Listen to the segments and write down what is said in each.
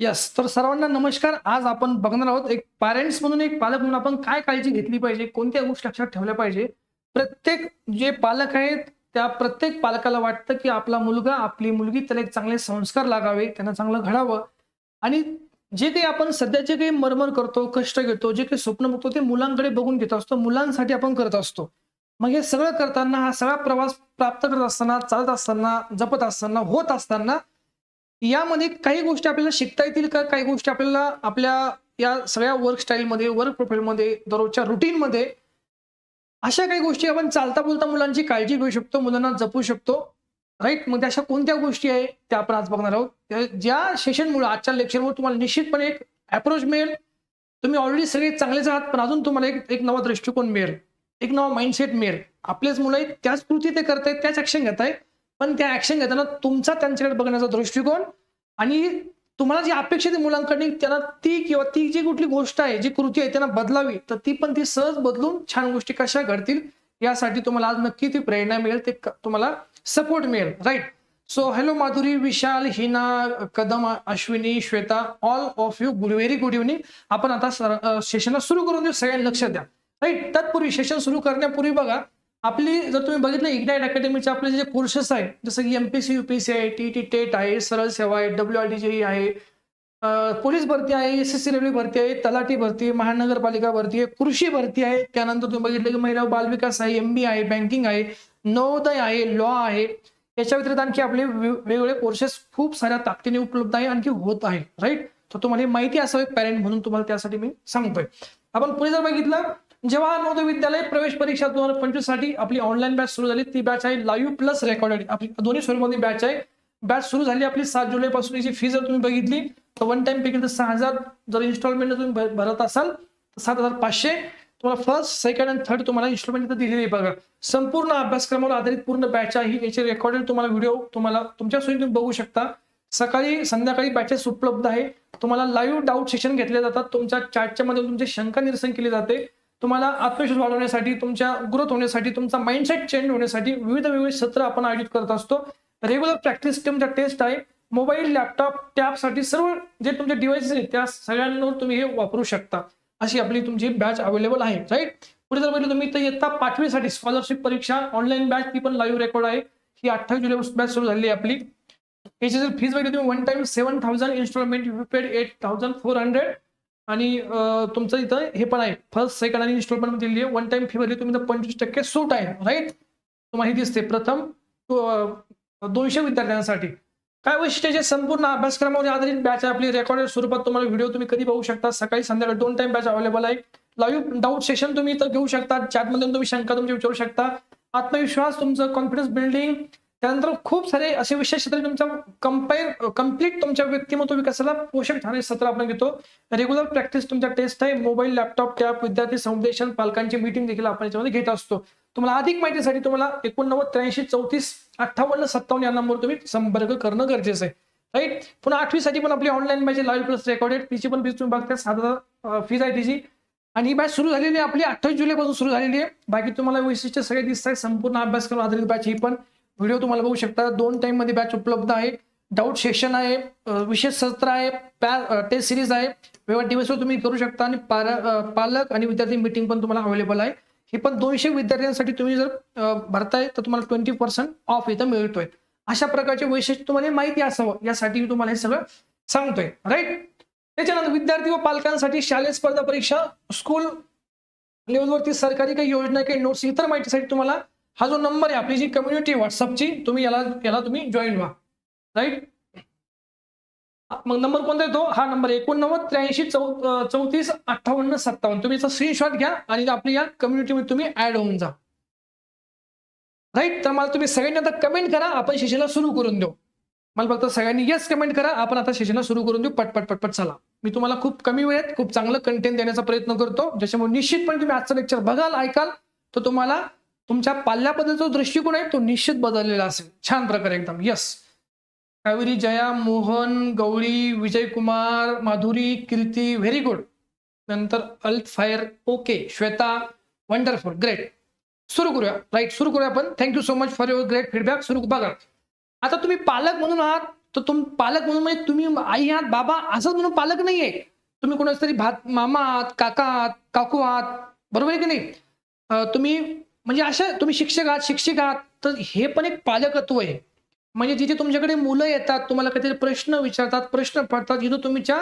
Yes तर सर्वांना नमस्कार. आज आपण बघणार आहोत एक पॅरेंट्स म्हणून एक पालक म्हणून आपण काय काळजी घेतली पाहिजे कोणत्या गोष्टी लक्षात ठेवल्या पाहिजे? प्रत्येक जे पालक आहेत त्या प्रत्येक पालकाला वाटतं की आपला मुलगा आपली मुलगी त्याला एक चांगले संस्कार लागावे त्यांना चांगलं घडावं. आणि जे काही आपण सध्याचे काही मरमर करतो कष्ट घेतो जे काही स्वप्न बघतो ते मुलांकडे बघून घेत असतो मुलांसाठी आपण करत असतो. मग हे सगळं करताना हा सगळा प्रवास प्राप्त करत असताना चालत असताना जपत असताना होत असताना यामध्ये काही गोष्टी आपल्याला शिकता येतील का? काही गोष्टी आपल्याला आपल्या या सगळ्या वर्क स्टाईलमध्ये वर्क प्रोफाईलमध्ये दररोजच्या रुटीनमध्ये अशा काही गोष्टी आपण चालता बोलता मुलांची काळजी घेऊ शकतो मुलांना जपू शकतो. राईट मग म्हणजे अशा कोणत्या गोष्टी आहे? त्या आपण आज बघणार आहोत. ज्या सेशनमुळे आजच्या लेक्चरमुळे तुम्हाला निश्चितपणे एक अप्रोच मिळेल. तुम्ही ऑलरेडी सगळे चांगलेच आहात पण अजून तुम्हाला एक एक नवा दृष्टिकोन मिळेल. एक नवा माइंडसेट मिळेल. आपलेच मुलं आहेत त्याच कृती ते करतायत त्याच ॲक्शन घेत आहेत पण त्या ऍक्शन घेताना तुमचा त्यांच्याकडे बघण्याचा दृष्टिकोन आणि तुम्हाला जी अपेक्षित आहे त्यांना ती किंवा ती जी कुठली गोष्ट आहे जी कृती आहे त्यांना बदलावी तर ती पण ती सहज बदलून छान गोष्टी कशा घडतील यासाठी तुम्हाला आज नक्की ती प्रेरणा मिळेल ते तुम्हाला सपोर्ट मिळेल right so hello Madhuri Vishal Hina Kadam Ashwini Shweta all of you good very good evening आपण आता सेशनला सुरू करून देऊ सगळ्यांनी लक्ष द्या. राईट तत्पूर्वी सेशन सुरू करण्यापूर्वी बघा आपली जर तुम्ही बघितलं इग्नाईट अकॅडमीचे आपले जे कोर्सेस आहेत जसं की एमपीसी युपीसी आहे टी टी टेट आहे सरळ सेवा आहे डब्ल्यू आर डी जे आहे पोलीस भरती आहे एस एस सी रेल्वे भरती आहे तलाठी भरती आहे महानगरपालिका भरती आहे कृषी भरती आहे. त्यानंतर तुम्ही बघितलं की महिला बालविकास आहे एम बी आहे बँकिंग आहे नवोदय आहे लॉ आहे. याच्या व्यतिरिक्त आणखी आपले वेगवेगळे कोर्सेस खूप साऱ्या ताकदीने उपलब्ध आहे आणखी होत आहे राईट तर तुम्हाला माहिती असावं एक पॅरेंट म्हणून तुम्हाला त्यासाठी मी सांगतोय. आपण पुढे जर बघितलं जेव्हा नवोदय विद्यालय प्रवेश परीक्षा दोन हजार पंचवीससाठी आपली ऑनलाईन बॅच सुरू झाली ती बॅच आहे लाईव्ह प्लस रेकॉर्डेड आपली दोन्ही स्वरूपामध्ये बॅच आहे. बॅच सुरू झाली आपली सात जुलै पासून याची फी जर तुम्ही बघितली तर वन टाइम तर सहा हजार. जर इन्स्टॉलमेंट तुम्ही भर- भरत असाल तर सात हजार पाचशे. तुम्हाला फर्स्ट सेकंड अँड थर्ड तुम्हाला इन्स्टॉलमेंट इथं दिलेली बघा. संपूर्ण अभ्यासक्रमावर आधारित पूर्ण बॅच आहे. याचे रेकॉर्डेड तुम्हाला व्हिडिओ तुम्हाला तुमच्या सोयी तुम्ही बघू शकता. सकाळी संध्याकाळी बॅचेस उपलब्ध आहे. तुम्हाला लाईव्ह डाऊट सेशन घेतले जातात. तुमच्या चॅटच्या मध्ये तुमचे शंका निरसन केली जाते. तुम्हाला आत्मविश्वास वाढवण्यासाठी तुमच्या ग्रोथ होण्यासाठी तुमचा माइंडसेट चेंज होण्यासाठी विविध विविध सत्र आपण आयोजित करत असतो. रेग्युलर प्रॅक्टिस तुमच्या टेस्ट आहे. मोबाईल लॅपटॉप टॅबसाठी सर्व जे तुमचे डिव्हाइसेस आहेत त्या सगळ्यांवर तुम्ही हे वापरू शकता. अशी आपली तुमची बॅच अवेलेबल आहे राईट पुढे जर बघितलं तुम्ही तर इयत्ता पाचवीसाठी स्कॉलरशिप परीक्षा ऑनलाईन बॅच ती पण लाईव्ह रेकॉर्ड आहे. ही अठ्ठावीस जुलै बॅच सुरू झाली आहे आपली. याची जर फीज बघितली तुम्ही one time seven thousand instalment you paid eight thousand four hundred आणि तुमचं इथं हे पण आहे. फर्स्ट सेकंड आणि इन्स्टॉलमेंट दिली आहे वन टाइम फी भरली तुम्ही तर पंचवीस टक्के सूट आहे. राईट तुम्हाला दिसते प्रथम दोनशे विद्यार्थ्यांसाठी. काय वैशिष्ट्य जे संपूर्ण अभ्यासक्रमावर आधारित बॅच आहे. आपली रेकॉर्डेड स्वरूपात तुम्हाला व्हिडिओ तुम्ही कधी बघू शकता. सकाळी संध्याकाळी दोन टाइम बॅच अवेलेबल आहे. लाईव्ह डाऊट सेशन तुम्ही इथं घेऊ शकता. चॅटमध्ये तुम्ही शंका तुमची विचारू शकता. आत्मविश्वास तुमचं कॉन्फिडन्स बिल्डिंग त्यानंतर खूप सारे असे विषय क्षेत्र तुमच्या कंपेअर कंप्लीट तुमच्या व्यक्तिमत्व विकासाला पोषक ठरणारे सत्र आपण घेतो. रेग्युलर प्रॅक्टिस तुमच्या टेस्ट आहे. मोबाईल लॅपटॉप टॅब विद्यार्थी समुदेशन पालकांची मीटिंग देखील आपण याच्यामध्ये घेत असतो. तुम्हाला अधिक माहितीसाठी तुम्हाला एकोणनव्वद त्र्याऐंशी चौतीस अठ्ठावन्न सत्तावन्न या नंबरवर तुम्ही संपर्क करणं गरजेचं आहे. राईट पुन्हा आठवीसाठी पण आपली online batch live plus recorded तिची पण फीज तुम्ही बघता सात हजार फीज आहे तिची. आणि ही बॅच सुरू झालेली आहे. आपली अठ्ठावीस जुलैपासून सुरू झालेली आहे. बाकी तुम्हाला वैशिष्ट्य सगळे दिसत आहे संपूर्ण अभ्यासक्रम आधारित बॅच ही पण. व्हिडिओ तुम्हाला बघू शकता. दोन टाइममध्ये बॅच उपलब्ध आहे. डाऊट सेशन आहे. विशेष सत्र आहे. पॅ टेस्ट सिरीज आहे. वेगळ्या दिवसवर तुम्ही करू शकता आणि पारा- पालक आणि विद्यार्थी मीटिंग पण तुम्हाला अवेलेबल आहे. हे पण दोनशे विद्यार्थ्यांसाठी तुम्ही जर भरताय तर तुम्हाला ट्वेंटी पर्सेंट ऑफ इथं मिळतोय. अशा प्रकारचे वैशिष्ट्य तुम्हाला माहिती असावं. यासाठी मी तुम्हाला हे सगळं सांगतोय. राईट त्याच्यानंतर विद्यार्थी व पालकांसाठी शालेय स्पर्धा परीक्षा स्कूल लेवलवरती सरकारी काही योजना काही नोट्स इतर माहितीसाठी तुम्हाला हा जो नंबर आहे आपली जी कम्युनिटी व्हॉट्सअपची तुम्ही याला याला तुम्ही जॉईन व्हा. राईट मग नंबर कोणता येतो? हा नंबर एकोणनव्वद त्र्याऐंशी चौ चौतीस अठ्ठावन्न सत्तावन्न. तुम्ही याचा स्क्रीनशॉट घ्या आणि आपली या कम्युनिटीमध्ये तुम्ही ऍड होऊन जा. राईट तर मला तुम्ही सगळ्यांनी आता कमेंट करा आपण सेशनला सुरू करून देऊ. मला फक्त सगळ्यांनी येस कमेंट करा आपण आता सेशनला सुरू करून देऊ. पटपट पटपट चला. मी तुम्हाला खूप कमी वेळेत खूप चांगलं कंटेंट देण्याचा प्रयत्न करतो. ज्याच्यामुळे निश्चितपणे तुम्ही आजचं लेक्चर बघाल ऐकाल तर तुम्हाला तुमच्या पाल्याबद्दलचा जो दृष्टिकोन आहे तो निश्चित बदललेला असेल. छान प्रकारे एकदम. Yes Kaveri Jaya Mohan Gauri Vijay Kumar Madhuri Kirti very good नंतर अल्ट फायर ओके. श्वेता वंडरफुल ग्रेट सुरू करूया. राईट सुरू करूया आपण. Thank you so much for your great feedback सुरू बघा. आता तुम्ही पालक म्हणून आहात तर तुम पालक म्हणून म्हणजे तुम्ही आई आहात बाबा असंच म्हणून पालक नाहीये. तुम्ही कोणाच तरी भात मामा आहात काका आहात काकू आहात. बरोबर आहे की नाही? तुम्ही म्हणजे अशा तुम्ही शिक्षक आहात शिक्षिक आहात तर हे पण एक पालकत्व आहे. म्हणजे जिथे तुमच्याकडे मुलं येतात तुम्हाला काहीतरी प्रश्न विचारतात प्रश्न पडतात जिथं तुमच्या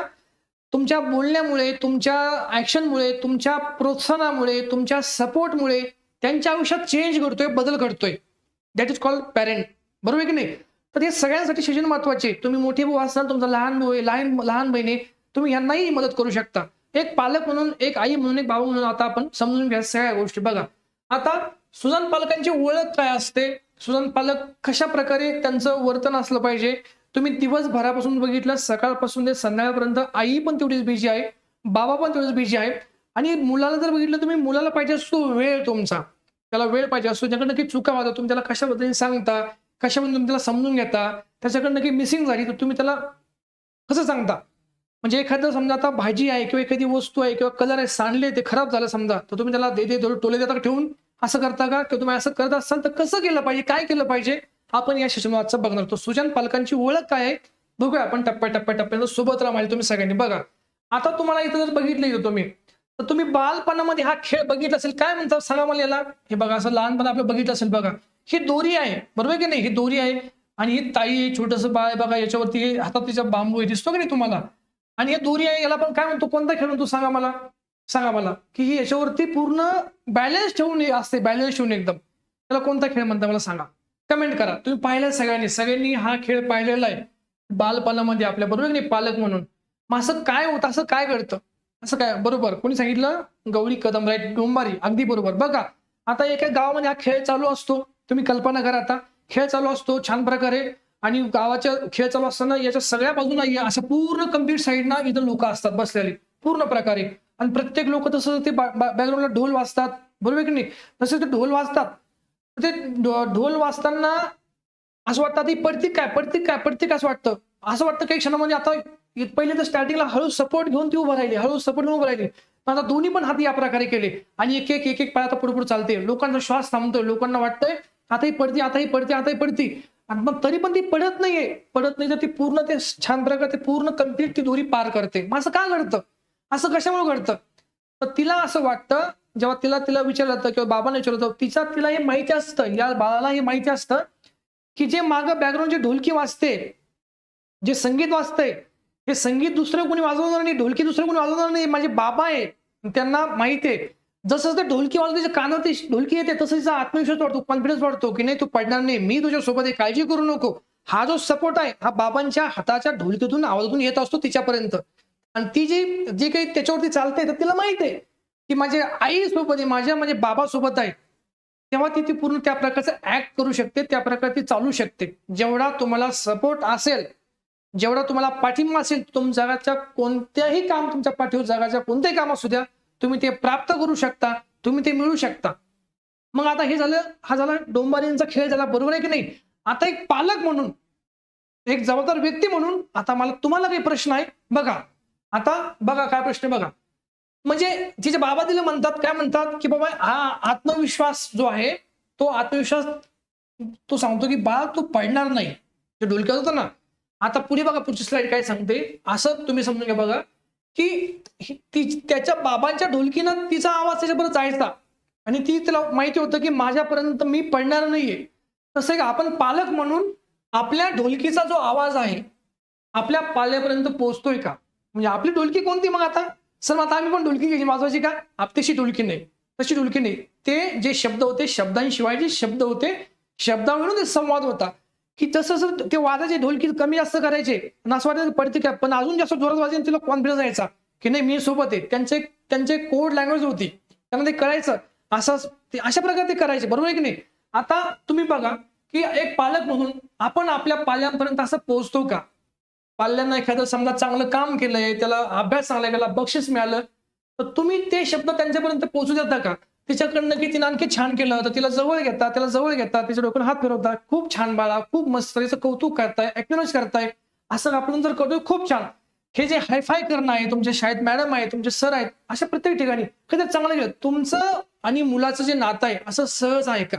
तुमच्या बोलण्यामुळे तुमच्या ऍक्शनमुळे तुमच्या प्रोत्साहनामुळे तुमच्या सपोर्टमुळे त्यांच्या आयुष्यात चेंज घडतोय बदल घडतोय. दॅट इज कॉल्ड पॅरेंट बरोबर आहे की नाही? तर हे सगळ्यांसाठी शिक्षण महत्त्वाचे तुम्ही मोठे भाऊ असाल तुमचा लहान भाऊ आहे लहान लहान बहिणी तुम्ही यांनाही मदत करू शकता. एक पालक म्हणून एक आई म्हणून एक भाऊ म्हणून आता आपण समजून घ्या सगळ्या गोष्टी. बघा आता सुजान पालकांची ओळख काय असते? सुजान पालक कशा प्रकारे त्यांचं वर्तन असलं पाहिजे? तुम्ही दिवसभरापासून बघितलं सकाळपासून ते संध्याकाळपर्यंत आई पण तेवढीच बिझी आहे बाबा पण तेवढीच बिझी आहे आणि मुलाला जर बघितलं तुम्ही मुलाला पाहिजे असतो वेळ तुमचा. त्याला वेळ पाहिजे असतो ज्याकडे नक्की चुका वाजता तुम्ही त्याला कशा पद्धतीने सांगता कशामध्ये तुम्ही त्याला समजून घेता त्याच्याकडे नक्की मिसिंग झाली तर तुम्ही त्याला कसं सांगता? म्हणजे एखादं समजा आता भाजी आहे किंवा एखादी वस्तू आहे किंवा कलर आहे सांडले ते खराब झालं समजा तर तुम्ही त्याला दे दे टोले देता ठेवून असं करता का? किंवा तुम्ही असं करत असाल तर कसं केलं पाहिजे? काय केलं पाहिजे? आपण या शिक्षणाचं बघणार तो सुजान पालकांची ओळख काय आहे? बघूया आपण टप्प्या टप्प्या टप्प्यानं सोबत राहा तुम्ही सगळ्यांनी. बघा आता तुम्हाला इथं जर बघितलं इथं तुम्ही तर तुम्ही बालपणामध्ये हा खेळ बघितला असेल. काय म्हणतात सांगा मला याला. हे बघा असं लहानपण आपलं बघितलं असेल बघा. ही दोरी आहे बरोबर आहे की नाही? ही दोरी आहे. आणि ही ताई आहे छोटंसं बाळ आहे बघा याच्यावरती हातात तिचा बांबू आहे. दिसतो की नाही तुम्हाला? आणि हे दोरी आहे याला पण काय म्हणतो? कोणता खेळ म्हणतो? सांगा मला. सांगा मला. की ही याच्यावरती पूर्ण बॅलन्स ठेवून असते बॅलन्स ठेवून एकदम. त्याला कोणता खेळ म्हणता मला सांगा. कमेंट करा. तुम्ही पाहिलं सगळ्यांनी. सगळ्यांनी हा खेळ पाहिलेला आहे. बालपणामध्ये आपल्या बरोबर नाही? पालक म्हणून. मग असं काय होतं? असं काय घडतं? असं काय? बरोबर. कोणी सांगितलं? गौरी कदम राईट डोंबारी. अगदी बरोबर. बघा. आता एका गावामध्ये हा खेळ चालू असतो. तुम्ही कल्पना करा आता. खेळ चालू असतो. छान प्रकारे आणि गावाच्या खेळ चालू असताना याच्या सगळ्या बाजूला या- असं पूर्ण कंप्लीट साईडना इथं लोक असतात बसलेले. पूर्ण प्रकारे. आणि प्रत्येक लोक तसं ते बॅकग्राऊंडला ढोल वाजतात. बरोबर की नाही? तसे ते ढोल वाजतात. ते ढोल वाजताना असं वाटतं ती पडती काय? पडतीक काय? पडतीक असं वाटतं? असं वाटतं काही क्षणामध्ये आता पहिले तर स्टार्टिंगला हळू सपोर्ट घेऊन ती उभं राहिली. हळू सपोर्ट घेऊन उभं राहिली. पण आता दोन्ही पण हात या प्रकारे केले. आणि एक एक एक एक पाय आता पुढे पुढे चालते. लोकांचा श्वास थांबतोय. लोकांना वाटतंय आताही पडती आताही पडते आताही पडती. आणि मग तरी पण ती पडत नाहीये. पडत नाही तर ती पूर्ण ते छान प्रकारे ते पूर्ण कंप्लीट ती दोरी पार करते. मग असं का घडतं? असं कशामुळे घडतं? तर तिला असं वाटतं जेव्हा तिला तिला विचारलं जातं किंवा बाबाने विचारलं होतं तिचा तिला हे माहिती असतं या बाळाला हे माहिती असतं की जे मागं बॅकग्राऊंड जे ढोलकी वाजते जे संगीत वाजतंय हे संगीत दुसरं कोणी वाजवणार नाही ढोलकी दुसरं कोणी वाजवणार नाही माझे बाबा आहे त्यांना माहिती आहे. जसं ते ढोलकी वाजवते त्याच्या कानात ढोलकी येते तसं तिचा आत्मविश्वास वाढतो कॉन्फिडन्स वाढतो की नाही तू पडणार नाही. मी तुझ्या सोबत आहे काळजी करू नको. हा जो सपोर्ट आहे हा बाबांच्या हाताच्या ढोलकीतून आवाजातून येत असतो तिच्यापर्यंत. आणि ती जी जी काही त्याच्यावरती चालते तर तिला माहीत आहे की माझ्या आई सोबत आहे माझ्या म्हणजे बाबा सोबत आहे. तेव्हा ती ती पूर्ण त्या प्रकारचं ऍक्ट करू शकते त्या प्रकारे ती चालू शकते. जेवढा तुम्हाला सपोर्ट असेल जेवढा तुम्हाला पाठिंबा असेल तुम जगाच्या कोणत्याही काम तुमच्या पाठीवर जगाच्या कोणत्याही काम असू द्या तुम्ही ते प्राप्त करू शकता तुम्ही ते मिळू शकता. मग आता हे झालं हा झाला डोंबारींचा खेळ झाला बरोबर आहे की नाही? आता एक पालक म्हणून एक जबाबदार व्यक्ती म्हणून आता मला तुम्हाला काही प्रश्न आहे बघा. आता बघा काय प्रश्न आहे बघा. म्हणजे जिचे बाबा तिला म्हणतात काय म्हणतात की बाबा हा आत्मविश्वास जो आहे तो आत्मविश्वास तो सांगतो की बाळा तू पडणार नाही. ते ढोलक्यात होतं ना. आता पुढे बघा पुढची स्लाइड काय सांगते. असं तुम्ही समजून घ्या बघा. की ती त्याच्या बाबांच्या ढोलकीनं तिचा आवाज त्याच्याबरोबर जायचा. आणि ती तिला माहिती होतं की माझ्यापर्यंत मी पडणार नाहीये. तसं का आपण पालक म्हणून आपल्या ढोलकीचा जो आवाज आहे आपल्या पाल्यापर्यंत पोहोचतोय का? म्हणजे आपली ढोलकी कोणती मग आता? सर मग आता आम्ही पण ढोलकी घ्यायची. वाजवायची का आपतीशी ढोलकी नाही. तशी ढोलकी नाही. ते जे शब्द होते शब्दांशिवाय जे शब्द होते शब्दावरून ते संवाद होता. की जसं जसं ते वाजायचे ढोलकी कमी जास्त करायचे आणि असं वाटायचं पडते का पण अजून जास्त जोरात वाजायला तिला कॉन्फिडन्स यायचा की नाही मी सोबत आहे. त्यांचे त्यांचे कोड लँग्वेज होती. त्यांना ते कळायचं. असं ते अशा प्रकारे ते करायचे. बरोबर आहे की नाही? आता तुम्ही बघा की एक पालक म्हणून आपण आपल्या पाल्यांपर्यंत असं पोहोचतो का? पाल्यांना एखादं समजा चांगलं काम केलंय त्याला अभ्यास चांगला केला बक्षीस मिळालं तर तुम्ही ते शब्द त्यांच्यापर्यंत पोहोचू देता का? तिच्याकडनं की तिनं आणखी छान केलं होतं. तिला जवळ घेता त्याला जवळ घेता तिच्या डोक्यावर हात फिरवतात खूप छान बाळा खूप मस्त. त्याचं कौतुक करताय एक्नॉलेज करताय. असं आपण जर करतोय खूप छान. हे जे हायफाय करणं आहे तुमच्या शाळेत मॅडम आहे तुमचे सर आहेत अशा प्रत्येक ठिकाणी कधी चांगलं केलं? तुमचं आणि मुलाचं जे नातं आहे असं सहज आहे का?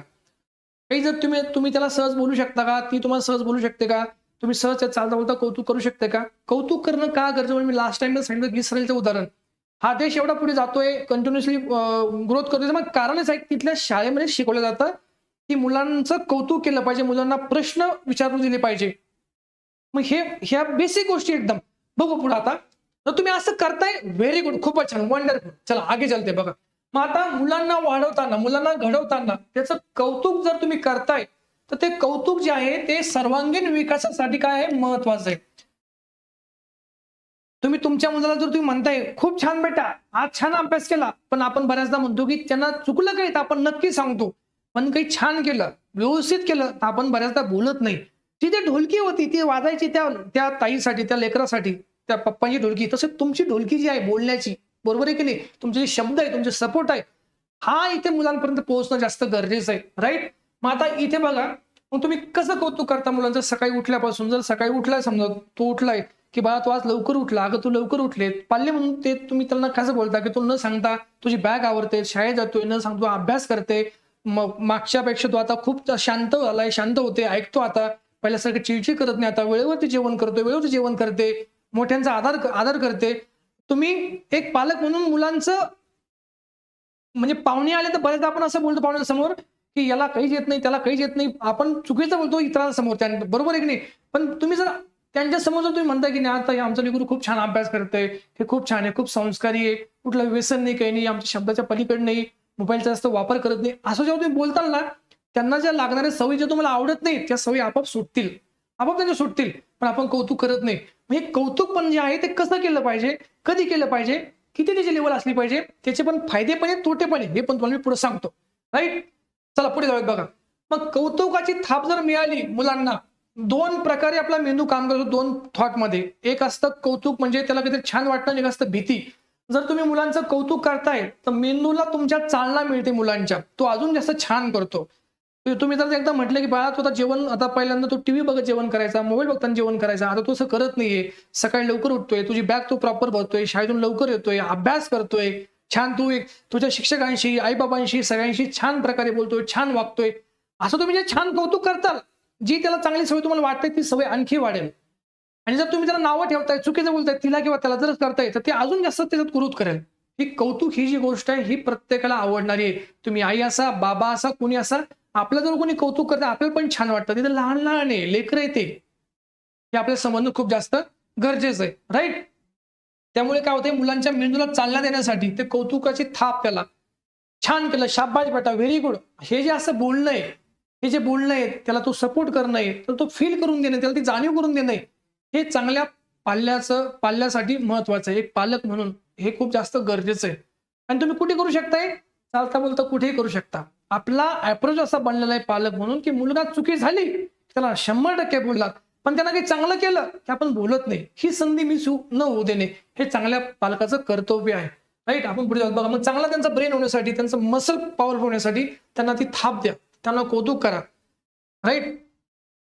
काही जर तुम्ही तुम्ही त्याला सहज बोलू शकता का? ती तुम्हाला सहज बोलू शकते का? तुम्ही सहज चालता बोलता कौतुक करू शकते का? कौतुक करणं का गरजेचं? म्हणजे मी लास्ट टाइम सांगितलं इस्रायलचं उदाहरण. हा देश एवढा पुढे जातोय कंटिन्युअसली ग्रोथ करतोय. मग कारणच आहे तिथल्या शाळेमध्ये शिकवलं जातं. की मुलांचं कौतुक केलं पाहिजे मुलांना प्रश्न विचारून दिले पाहिजे. मग हे ह्या बेसिक गोष्टी एकदम. बघू पुढे आता. तर तुम्ही असं करताय व्हेरी गुड खूपच छान. वंडरफुल चला आगे चलते बघा. मग आता मुलांना वाढवताना मुलांना घडवताना त्याचं कौतुक जर तुम्ही करताय तर ते कौतुक जे आहे ते सर्वांगीण विकासासाठी काय आहे? महत्वाचं आहे. तुम्ही तुमच्या मुलाला जर तुम्ही म्हणताय खूप छान बेटा आज छान अभ्यास केला. पण आपण बऱ्याचदा म्हणतो की त्यांना चुकलं काही तर आपण नक्की सांगतो. पण काही छान केलं व्यवस्थित केलं तर आपण बऱ्याचदा बोलत नाही. ती जी ढोलकी होती ती वाजायची त्या त्या ताईसाठी त्या लेकरासाठी त्या पप्पांची ढोलकी. तसेच तुमची ढोलकी जी आहे बोलण्याची बरोबर आहे की नाही? तुमचे जे शब्द आहे तुमचे सपोर्ट आहे हा इथे मुलांपर्यंत पोहोचणं जास्त गरजेचं आहे राईट मग आता इथे बघा मग तुम्ही कसं कौतुक करता मुलांचं? सकाळी उठल्यापासून जर सकाळी उठलाय समजा तो उठलाय की बाळा तू आज लवकर उठला. अगं तू लवकर उठले पाल्य म्हणून ते तुम्ही त्यांना कसं बोलता की तू न सांगता तुझी बॅग आवरते शाळेत जातोय न सांगतो अभ्यास करते. मग मागच्यापेक्षा तू आता खूप शांत झालाय शांत होते ऐकतो आता. पहिल्यासारखं चिडचिड करत नाही आता. वेळेवरती जेवण करतोय वेळेवरती जेवण करते. मोठ्यांचा आदर आदर करते. तुम्ही एक पालक म्हणून मुलांचं म्हणजे पाहुणे आले तर बरेचदा आपण असं बोलतो पाहुण्यांसमोर की याला काहीच येत नाही त्याला काहीच येत नाही. आपण चुकीचं बोलतो इतरांसमोर. त्या बरोबर आहे की नाही? पण तुम्ही जर त्यांच्यासमोर जर तुम्ही म्हणता की नाही आता आमचा आमचं खूप छान अभ्यास करतोय हे खूप छान आहे खूप संस्कारी आहे कुठलं व्यसन नाही काही नाही आमच्या शब्दाच्या पलीकडे नाही मोबाईलचा जास्त वापर करत नाही. असं जेव्हा तुम्ही बोलताल ना त्यांना ज्या लागणाऱ्या सवयी ज्या तुम्हाला आवडत नाही त्या सवयी आपोआप सुटतील. आपोआप त्यांच्या सुटतील. पण आपण कौतुक करत नाही. म्हणजे कौतुक पण जे आहे ते कसं केलं पाहिजे? कधी केलं पाहिजे? किती त्याची लेवल असली पाहिजे? त्याचे पण फायदे पण आहेत तोटे पण आहेत. हे पण तुम्हाला मी पुढे सांगतो. राईट चला पुढे जाऊयात बघा. मग कौतुकाची थाप जर मिळाली मुलांना दोन प्रकारे आपला मेंदू काम करतो दोन थॉटमध्ये एक असतं कौतुक म्हणजे त्याला काहीतरी छान वाटणं एक असतं भीती. जर तुम्ही मुलांचं कौतुक करताय तर मेंदूला तुमच्या चालना मिळते मुलांच्या. तो अजून जास्त छान करतो. तुम्ही जर एकदा म्हटलं की बाळा तो आता जेवण आता पहिल्यांदा तो टीव्ही बघत जेवण करायचा मोबाईल बघताना जेवण करायचा आता तो असं करत नाहीये. सकाळी लवकर उठतोय तुझी बॅग तू प्रॉपर भरतोय शाळेतून लवकर येतोय अभ्यास करतोय. छान तू एक तुझ्या शिक्षकांशी आईबाबांशी सगळ्यांशी छान प्रकारे बोलतोय छान वागतोय. असं तुम्ही जे छान कौतुक करताल जी त्याला चांगली सवय तुम्हाला वाटते ती सवय आणखी वाढेल. आणि जर तुम्ही त्याला नावं ठेवताय चुकीचं बोलताय तिला किंवा त्याला जर करताय तर ते अजून जास्त त्याच्यात क्रोध करेल. ही कौतुक ही जी गोष्ट आहे ही प्रत्येकाला आवडणारी आहे. तुम्ही आई असा बाबा असा कुणी असा आपलं जर कोणी कौतुक करते आपल्याला पण छान वाटतं. तिथे लहान लहान आहे लेकर येते हे आपल्या संबंध खूप जास्त गरजेचं आहे राईट त्यामुळे काय होतंय मुलांच्या मेंदूला चालना देण्यासाठी ते कौतुकाची थाप त्याला. छान केलं शाबाज बेटा व्हेरी गुड हे जे असं बोलणं आहे हे जे बोलणं आहे त्याला तो सपोर्ट करणं आहे तर तो फील करून देणं त्याला ती जाणीव करून देणं हे चांगल्या पाल्याचं पाल्यासाठी महत्वाचं आहे. एक पालक म्हणून हे खूप जास्त गरजेचं आहे. आणि तुम्ही कुठे करू शकताय? चालता बोलता कुठेही करू शकता. आपला अप्रोच असा बनलेला आहे पालक म्हणून की मुलगा चुकी झाली त्याला शंभर टक्के बोललात पण त्यांना काही चांगलं केलं की आपण बोलत नाही. ही संधी मिस न होऊ देणे हे चांगल्या पालकाचं कर्तव्य आहे. राईट आपण पुढे जाऊ बघा. मग चांगला त्यांचा ब्रेन होण्यासाठी त्यांचं मसल पॉवरफुल होण्यासाठी त्यांना ती थाप द्या. त्यांना कौतुक करा. राईट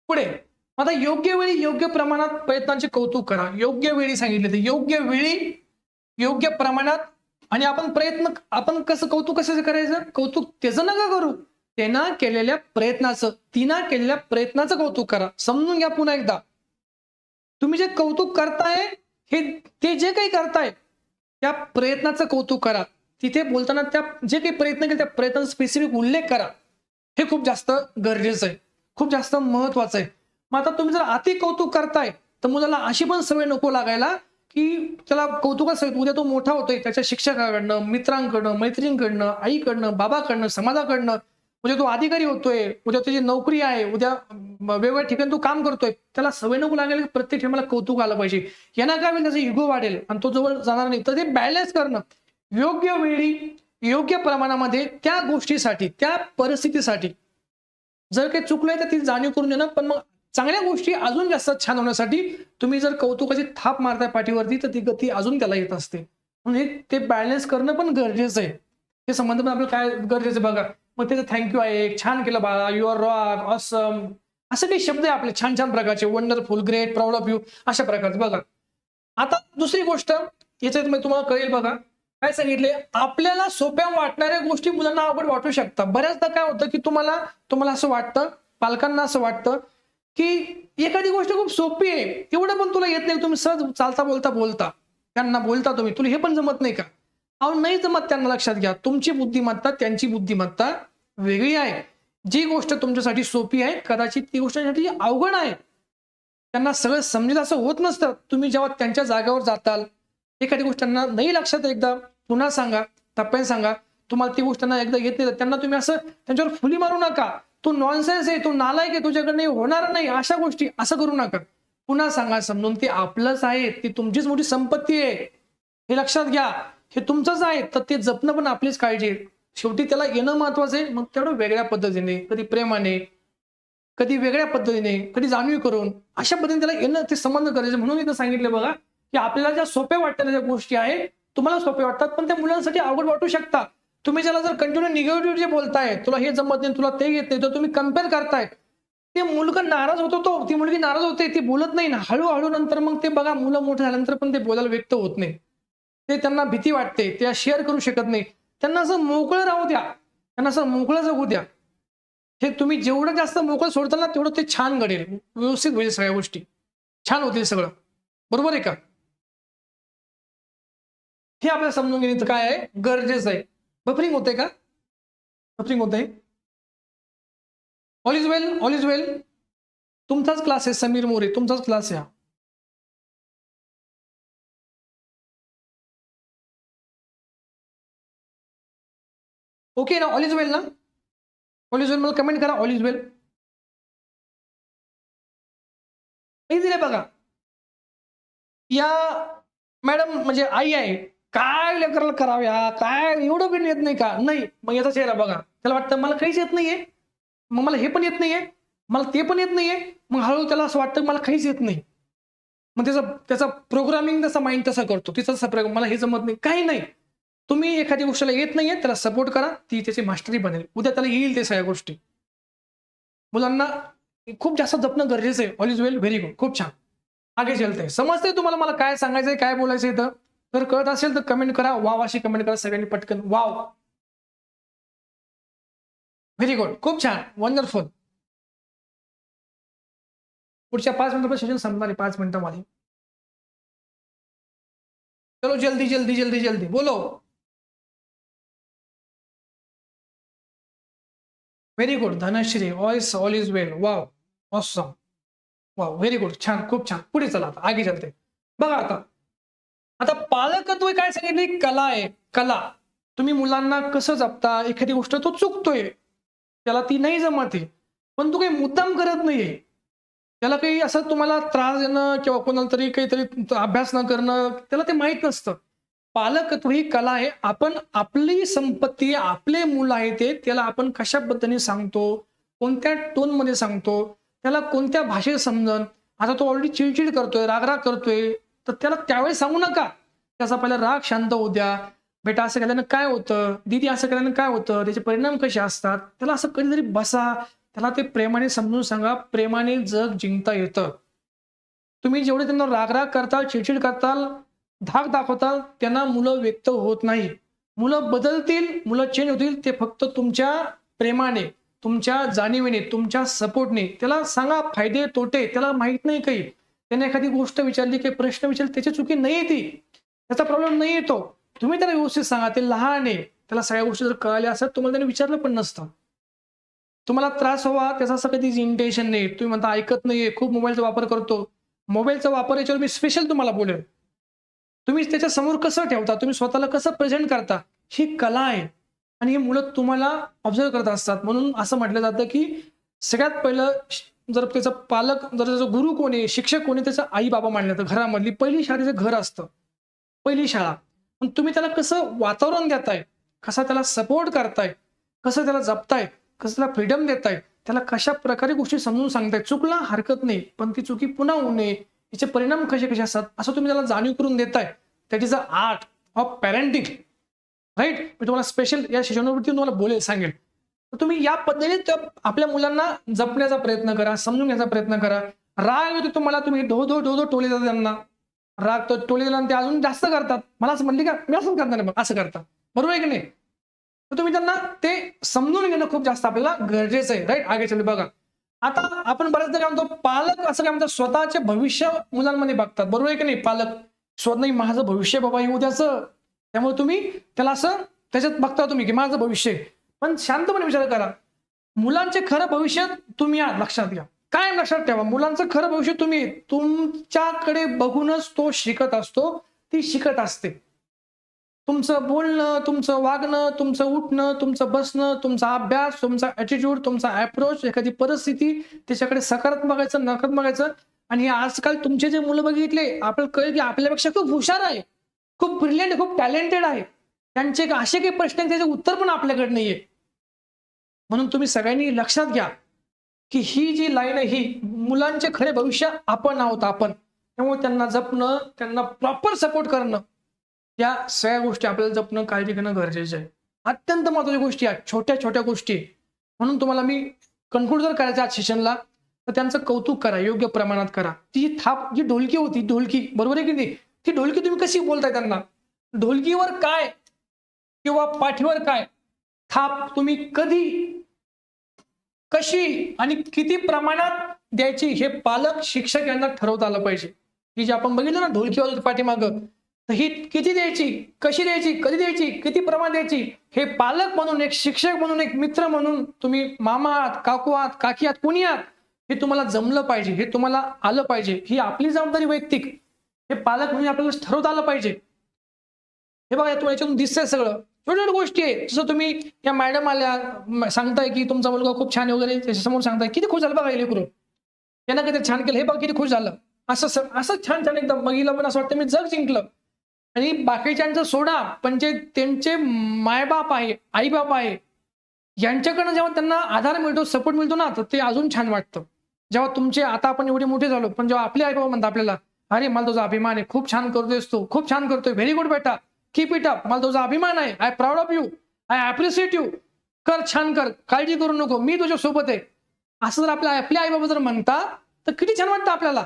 पुढे. आता योग्य वेळी योग्य प्रमाणात प्रयत्नांचे कौतुक करा. योग्य वेळी सांगितले ते. योग्य वेळी योग्य प्रमाणात आणि आपण प्रयत्न आपण कसं कौतुक कसं करायचं? कौतुक त्याचं नका करू. त्यांना केलेल्या प्रयत्नाचं तिनं केलेल्या प्रयत्नाचं कौतुक करा. समजून घ्या पुन्हा एकदा. तुम्ही जे कौतुक करताय हे ते जे काही करताय त्या प्रयत्नाचं कौतुक करा. तिथे बोलताना त्या जे काही प्रयत्न केले त्या प्रयत्नाचा स्पेसिफिक उल्लेख करा. हे खूप जास्त गरजेचं आहे. खूप जास्त महत्वाचं आहे. मग आता तुम्ही जर अति कौतुक करताय तर मुलाला अशी पण सवय नको लागायला की त्याला कौतुकाच उद्या तो मोठा होतोय त्याच्या शिक्षकाकडनं मित्रांकडनं मैत्रिणींकडनं आईकडनं बाबाकडनं समाजाकडनं उद्या तो अधिकारी होतोय उद्या त्याची नोकरी आहे उद्या वेगवेगळ्या ठिकाणी तो काम करतोय त्याला सवय नको लागेल की प्रत्येक ठिकाणी मला कौतुक आलं पाहिजे. यांना काय होईल त्याचा इगो वाढेल आणि तो जवळ जाणार नाही. तर ते बॅलन्स करणं योग्य वेळी योग्य प्रमाणामध्ये त्या गोष्टीसाठी त्या परिस्थितीसाठी. जर काही चुकलंय तर ती जाणीव करून देणं पण मग चांगल्या गोष्टी अजून जास्त छान होण्यासाठी तुम्ही जर कौतुकाची थाप मारताय पाठीवरती तर ती गती अजून त्याला येत असते. म्हणजे ते बॅलन्स करणं पण गरजेचं आहे. ते संबंध पण आपलं काय गरजेचं बघा. मग त्याचं थँक्यू आहे छान केलं बाळा यू आर रॉक असम असे काही शब्द आहे आपले छान छान प्रकारचे. Wonderful great proud of you अशा प्रकारचे बघा. आता दुसरी गोष्ट याच्यात तुम्हाला कळेल बघा. काय सांगितले? आपल्याला सोप्या वाटणाऱ्या गोष्टी मुलांना आवड वाटू शकतात. बऱ्याचदा काय होतं की तुम्हाला तुम्हाला असं वाटतं पालकांना असं वाटतं की एखादी गोष्ट खूप सोपी आहे. एवढं पण तुला येत नाही. तुम्ही सहज चालता बोलता बोलता. त्यांना बोलता तुम्ही. तुला हे पण जमत नाही का? अहो नाही जमत त्यांना लक्षात घ्या. तुमची बुद्धिमत्ता त्यांची बुद्धिमत्ता वेगळी आहे. जी गोष्ट तुमच्यासाठी सोपी आहे कदाचित ती गोष्ट अवघड आहे. त्यांना सगळं समजेल असं होत नसतं. तुम्ही जेव्हा त्यांच्या जागेवर जाताल एखादी गोष्ट त्यांना नाही लक्षात एकदा पुन्हा सांगा टप्प्याने सांगा. तुम्हाला ती गोष्ट एकदा येत नाही त्यांना तुम्ही असं त्यांच्यावर फुली मारू नका. तू नॉनसेन्स आहे तू नालायक आहे तुझ्याकडे होणार नाही अशा गोष्टी असं करू नका. पुन्हा सांगा समजून ते आपलंच आहे ती तुमचीच मोठी संपत्ती आहे. हे लक्षात घ्या हे तुमचंच आहे तर ते जपणं पण आपलीच काळजी आहे. शेवटी त्याला येणं महत्वाचं आहे मग तेवढं वेगळ्या पद्धतीने कधी प्रेमाने कधी वेगळ्या पद्धतीने कधी जाणीव करून अशा पद्धतीने त्याला येणं ते संबंध करायचे म्हणून इथं सांगितलं बघा की आपल्याला ज्या सोप्या वाटतात ज्या गोष्टी आहेत तुम्हाला सोप्या वाटतात पण त्या मुलांसाठी अवघड वाटू शकतात. तुम्ही ज्याला जर कंटिन्यू निगेटिव्ह जे बोलताय तुला हे जमत नाही तुला ते येत नाही तर तुम्ही कंपेअर करताय. ते मुलगा नाराज होतो तो ती मुलगी नाराज होते ती बोलत नाही ना. हळूहळू नंतर मग ते बघा मुलं मोठं झाल्यानंतर पण ते बोलायला व्यक्त होत नाही. ते त्यांना भीती वाटते त्या शेअर करू शकत नाही. त्यांना असं मोकळं राहू द्या. त्यांना असं मोकळं जगू द्या. हे तुम्ही जेवढं जास्त मोकळं सोडताल ना तेवढं ते छान घडेल. व्यवस्थित होईल सगळ्या गोष्टी. छान होतील सगळं. बरोबर आहे का? हे आपल्याला समजून घेण्याचं काय आहे? गरजेचं आहे. बफरिंग होते का? बफरिंग होते all is well all is well तुमचाच क्लास आहे, समीर मोरे. तुमचाच क्लास हा. ओके ना? ऑल इज़ वेल ना? ऑल इज़ वेल मला कमेंट करा. ऑल इज़ वेल दिले बघा. या मॅडम म्हणजे आई आहे. काय लेकराला कराव्या? काय? एवढं पण येत नाही का? नाही. मग याचा चेहरा बघा. त्याला वाटतं मला काहीच येत नाहीये. मग मला हे पण येत नाहीये. मला ते पण येत नाहीये. मग हळूहळू त्याला असं वाटतं मला काहीच येत नाही. मग त्याचा त्याचा प्रोग्रामिंग तसा माइंड तसा करतो. तिचा तसा प्रयोग मला हे जमत नाही. काही नाही. तुम्ही एखाद्या गोष्टीला येत नाहीये त्याला सपोर्ट करा. ती त्याची मास्टरी बनेल. उद्या त्याला येईल ते सगळ्या गोष्टी. मुलांना खूप जास्त जपणं गरजेचं आहे. All is well very good खूप छान. आगे चलते. समजते तुम्हाला मला काय सांगायचंय काय बोलायचंय तर जर कळत असेल तर कमेंट करा. वाव अशी कमेंट करा सगळ्यांनी पटकन. वाव. व्हेरी गुड खूप छान. वंडरफुल पुढच्या पाच मिनिटात सेशन संपणार आहे. पाच मिनिटामध्ये. चलो जल्दी जल्दी जल्दी जल्दी. बोलो. Very good Dhanashree. Voice all is well wow awesome wow very good छान. खूप छान. पुढे चला आता. आगे चलते. बघा आता. आता पालकत्व काय सांगितले? कला आहे. कला. तुम्ही मुलांना कसं जपता? एखादी गोष्ट तो चुकतोय. त्याला ती नाही जमत आहे. पण तू काही मुद्दाम करत नाहीये. त्याला काही असं तुम्हाला त्रास देणं किंवा कोणाला तरी काहीतरी अभ्यास न करणं त्याला ते माहीत नसतं. पालकत्व ही कला आहे. आपण आपली संपत्ती आपले मुलं आहे ते त्याला आपण कशा पद्धतीने सांगतो? कोणत्या टोनमध्ये सांगतो? त्याला कोणत्या भाषेत समजन? आता तो ऑलरेडी चिडचिड करतोय रागराग करतोय. तर त्याला त्यावेळेस सांगू नका. त्याचा पहिला राग शांत होऊ द्या. बेटा असं केल्यानं काय होतं? दीदी असं केल्यानं काय होतं? त्याचे परिणाम कसे असतात? त्याला असं कधीतरी बसा. त्याला ते प्रेमाने समजून सांगा. प्रेमाने जग जिंकता येतं. तुम्ही जेवढे त्यांना रागराग करताल चिडचिड करताल धाक दाखवताल त्यांना मुलं व्यक्त होत नाही. मुलं बदलतील मुलं चेंज होतील ते फक्त तुमच्या प्रेमाने तुमच्या जाणीवेने तुमच्या सपोर्टने त्याला सांगा फायदे तोटे त्याला माहीत नाही काही. त्याने एखादी गोष्ट विचारली की प्रश्न विचारले त्याची चुकी नाही ती. त्याचा प्रॉब्लेम नाही येतो तुम्ही त्याला व्यवस्थित सांगा ते लहान आहे. त्याला सगळ्या गोष्टी जर कळल्या असतात तुम्हाला त्याने विचारलं पण नसतं. तुम्हाला त्रास हवा त्याचा असं कधीच इंटेन्शन नाही तुम्ही म्हणता ऐकत नाहीये खूप मोबाईलचा वापर करतो. मोबाईलचा वापर याच्यावर मी स्पेशल तुम्हाला बोलेल. तुम्ही त्याच्यासमोर कसं ठेवता? तुम्ही स्वतःला कसं प्रेझेंट करता? ही कला आहे. आणि ही मुलं तुम्हाला ऑब्झर्व करत असतात. म्हणून असं म्हटलं जातं की सगळ्यात पहिलं जर त्याचा पालक जर त्याचा गुरु कोणी शिक्षक कोणी त्याचा आई बाबा मानले तर घरामधली पहिली शाळा त्याचं घर असतं. पहिली शाळा. पण तुम्ही त्याला कसं वातावरण देताय? कसा त्याला सपोर्ट करताय? कसं त्याला जपताय? कसं त्याला फ्रीडम देताय? त्याला कशा प्रकारे गोष्टी समजून सांगताय? चुकला हरकत नाही पण ती चुकी पुन्हा होऊ नये. याचे परिणाम कसे कसे असतात? असं तुम्ही त्याला जाणीव करून देताय. That is a art of parenting right मी तुम्हाला स्पेशल या शिक्षणावरती तुम्हाला बोलेल सांगेल. तुम्ही या पद्धतीने आपल्या मुलांना जपण्याचा प्रयत्न करा समजून घ्यायचा प्रयत्न करा. राग येतो तुम्हाला तुम्ही धो धो धो धो टोले जातात त्यांना. राग तो टोले दिला ते अजून जास्त करतात. मला असं म्हणले का मी असं करणार नाही मग असं करता बरोबर आहे की नाही? तर तुम्ही त्यांना ते समजून घेणं खूप जास्त आपल्याला गरजेचं आहे राईट आगे चले बघा. आता आपण बऱ्याचदा काय म्हणतो पालक असं काय म्हणतात स्वतःचे भविष्य मुलांमध्ये बघतात. बरोबर आहे की नाही? पालक स्वतः नाही माझं भविष्य बाबा हे उद्याचं. त्यामुळे तुम्ही त्याला असं त्याच्यात बघता तुम्ही की माझं भविष्य आहे. पण शांतपणे विचार करा. मुलांचे खरं भविष्य तुम्ही आहात लक्षात घ्या. काय लक्षात ठेवा. मुलांचं खरं भविष्य तुम्ही तुमच्याकडे बघूनच तो शिकत असतो ती शिकत असते. तुमचं बोलणं तुमचं वागणं तुमचं उठणं तुमचं बसणं तुमचा अभ्यास तुमचा ॲटिट्यूड तुमचा अप्रोच एखादी परिस्थिती त्याच्याकडे सकारात्मकायचं नकारात्मकायचं नकारात्मक आणि हे आजकाल तुमचे जे मुलं बघितले आपल्याला कळेल की आपल्यापेक्षा खूप हुशार आहे. खूप ब्रिलियंट खूप टॅलेंटेड आहे. त्यांचे एक असे काही प्रश्न आहेत त्याचे उत्तर पण आपल्याकडे नाहीये. म्हणून तुम्ही सगळ्यांनी लक्षात घ्या की ही जी लाईन आहे ही मुलांचे खरे भविष्य आपण आहोत आपण. त्यामुळे त्यांना जपणं त्यांना प्रॉपर सपोर्ट करणं या सगळ्या गोष्टी आपल्याला जपणं काळजी घेणं गरजेचं आहे. अत्यंत महत्त्वाच्या गोष्टी आहेत छोट्या छोट्या गोष्टी. म्हणून तुम्हाला मी कन्क्लूड जर करायचं आज सेशनला तर त्यांचं कौतुक करा योग्य प्रमाणात करा. ती थाप जी ढोलकी होती ढोलकी बरोबर आहे की नाही? ती ढोलकी तुम्ही कशी बोलताय त्यांना? ढोलकीवर काय किंवा पाठीवर काय? थाप तुम्ही कधी कशी आणि किती प्रमाणात द्यायची हे पालक शिक्षक यांना ठरवता आलं पाहिजे. ही जे आपण बघितलं ना ढोलकीवर पाठीमागं तर ही किती द्यायची कशी द्यायची कधी द्यायची किती प्रमाण द्यायची हे पालक म्हणून एक शिक्षक म्हणून एक मित्र म्हणून तुम्ही मामा आहात काकू आहात काकी आहात कुणी आहात हे तुम्हाला जमलं पाहिजे हे तुम्हाला आलं पाहिजे ही आपली जबाबदारी वैयक्तिक हे पालक म्हणून आपल्याला ठरवता आलं पाहिजे. हे बघा तुम्हाला याच्यातून दिसतंय सगळं. छोट्या छोट्या गोष्टी आहेत. जसं तुम्ही या मॅडम आल्या सांगताय की तुमचा मुलगा खूप छान वगैरे त्याच्यासमोर सांगताय किती खुश झालं बघा हे त्यांना यांना छान केलं हे बघा किती खुश झालं. असं असं छान छान एकदम बघितलं पण असं वाटतं मी जग जिंकलं. आणि बाकीच्यांचं सोडा पण जे त्यांचे मायबाप आहे आईबाप आहे यांच्याकडनं जेव्हा त्यांना आधार मिळतो सपोर्ट मिळतो ना तर ते अजून छान वाटतं. जेव्हा तुमचे आता आपण एवढे मोठे झालो पण जेव्हा आपले आईबाबा म्हणतात आपल्याला अरे मला तुझा अभिमान आहे खूप छान करतोयस तू खूप छान करतोय व्हेरी गुड बेटा. कीप इट अप मला तुझा अभिमान आहे. I proud of you I appreciate you कर छान कर. काळजी करू नको. मी तुझ्या सोबत आहे. असं जर आपल्या आपल्या आई बाबा जर म्हणता तर किती छान वाटतं आपल्याला.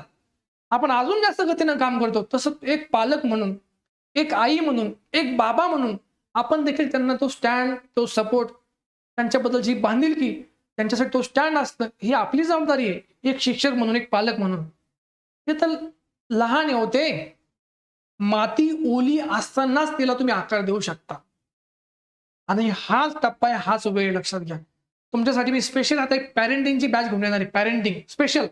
आपण अजून जास्त गतीनं काम करतो. तसं एक पालक म्हणून एक आई म्हणून एक बाबा म्हणून आपण देखील त्यांना तो स्टँड तो सपोर्ट त्यांच्याबद्दल जी बांधील बांधिलकी त्यांच्यासाठी तो स्टँड असतं ही आपली जबाबदारी आहे. एक शिक्षक म्हणून एक पालक म्हणून. हे तर लहान आहे होते माती ओली असतानाच तिला तुम्ही आकार देऊ शकता. आणि हाच टप्पा आहे हाच वेळ लक्षात घ्या. तुमच्यासाठी मी स्पेशल आता एक पॅरेंटिंगची बॅच घेऊन येणार आहे. पॅरेंटिंग स्पेशल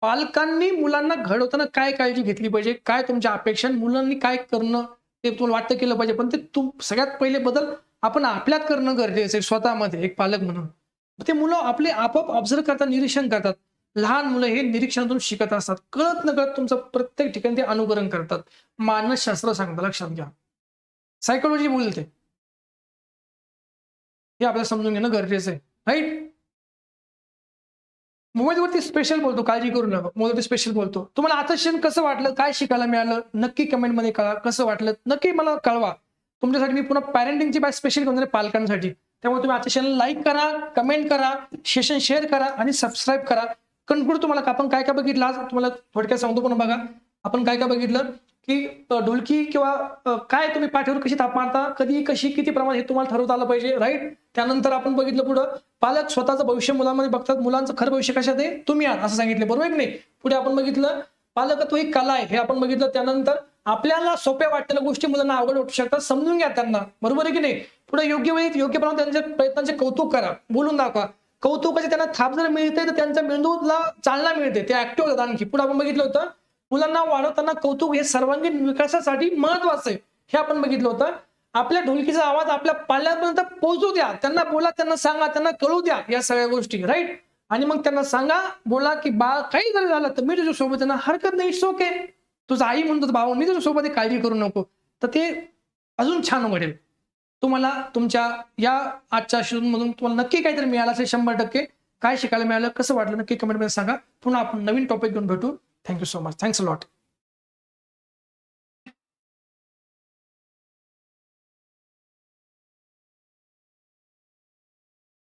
पालकांनी मुलांना घडवताना काय काळजी घेतली पाहिजे? काय तुमच्या अपेक्षा मुलांनी काय करणं? ते तुम्हाला वाटतं केलं पाहिजे. पण ते तुम सगळ्यात पहिले बदल आपण आपल्यात करणं गरजेचं आहे स्वतःमध्ये एक पालक म्हणून. ते मुलं आपले आपोआप ऑब्झर्व करतात निरीक्षण करतात. लहान मुलं हे निरीक्षणातून शिकत असतात. कळत न कळत तुमचं प्रत्येक ठिकाणी ते अनुकरण करतात. मानसशास्त्र सांगतं. लक्षात घ्या. सायकोलॉजी बोलते. हे आपल्याला समजून घेणं गरजेचं आहे. राईट मोबाईलवरती स्पेशल बोलतो. काळजी करू नका. मोबाईलवरती स्पेशल बोलतो. तुम्हाला आता कसं वाटलं? काय शिकायला मिळालं? नक्की कमेंटमध्ये कळा. कसं वाटलं? नक्की मला कळवा. तुमच्यासाठी मी पुन्हा पॅरेंटिंगची बॅच स्पेशल करून पालकांसाठी. त्यामुळे तुम्ही आजच्या लाईक करा कमेंट करा सेशन शेअर करा आणि सबस्क्राईब करा. कन्क्लूड तुम्हाला आपण काय काय बघितलं? आज तुम्हाला थोडक्यात सांगतो पण बघा. आपण काय काय बघितलं? की ढोलकी किंवा काय तुम्ही पाठीवर कशी ताप मारता? कधी कशी किती प्रमाण हे तुम्हाला ठरवता आलं पाहिजे राईट त्यानंतर आपण बघितलं पुढं पालक स्वतःचं भविष्य मुलांमध्ये बघतात. मुलांचं खरं भविष्य कशात आहे? तुम्ही आहात असं सांगितलं बरोबर की नाही? पुढे आपण बघितलं पालकत्व ही कला आहे. हे आपण बघितलं त्यानंतर आपल्याला सोप्या वाटलेल्या गोष्टी मुलांना अवघड वाटू शकतात समजून घ्या त्यांना. बरोबर आहे की नाही? पुढे योग्य वेळी योग्य प्रमाणात त्यांच्या प्रयत्नांचे कौतुक करा. बोलून दाखवा. कौतुकाचे त्यांना थाप जर मिळते तर त्यांच्या मेंदूला चालना मिळते. ते ऍक्टिव्ह होतात. आणखी पुढे आपण बघितलं होतं मुलांना वाढवताना कौतुक हे सर्वांगीण विकासासाठी महत्वाचं आहे. हे आपण बघितलं होतं. आपल्या ढोलकीचा आवाज आपल्या पाल्यापर्यंत पोहोचू द्या. त्यांना बोला त्यांना सांगा त्यांना कळू द्या या सगळ्या गोष्टी राईट आणि मग त्यांना सांगा बोला की बाळ काही जरी झालं तर मी तुझ्या सोबत त्यांना हरकत नाही इट्स ओके तुझा आई म्हणतो भाऊ मी तुझ्या सोबत काळजी करू नको. तर ते अजून छान घडेल तुम्हाला तुमच्या या आजच्या मधून तुम्हाला नक्की काहीतरी मिळालं असेल शंभर टक्के. काय शिकायला मिळालं कसं वाटलं नक्की कमेंटमध्ये सांगा. पुन्हा आपण नवीन टॉपिक घेऊन भेटू. Thank you so much thanks lot